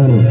Claro.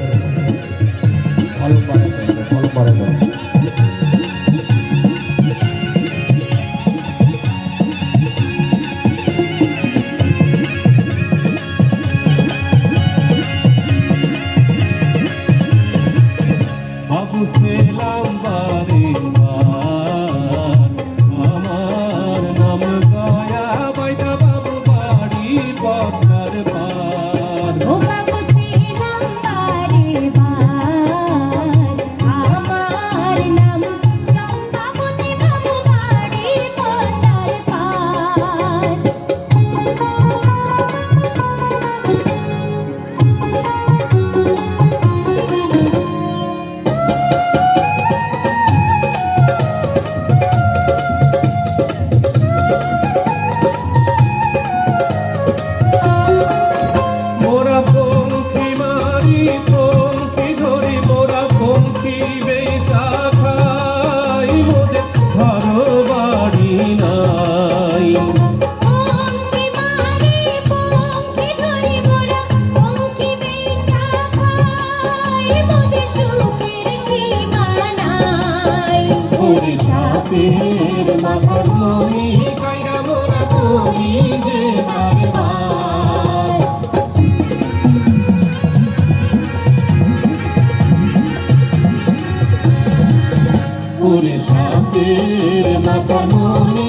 তেহের মাথার মনি কইরা মোরা চলি যে বারবার ওরে সাথের মাথার মনি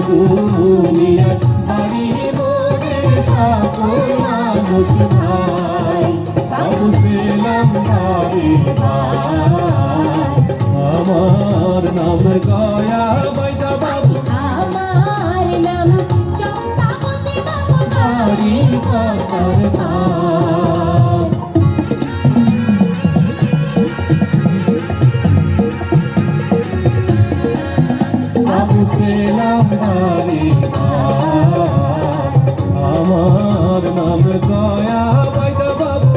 দুনিয়া বাড়ি বনে সকল মানুষ ভাই সব ছিলাম আমার নাম গয়া বাবু। আমার নাম চন্দাপতি সেলাম মানি আমার নাম দয়া বাইদা বাবু।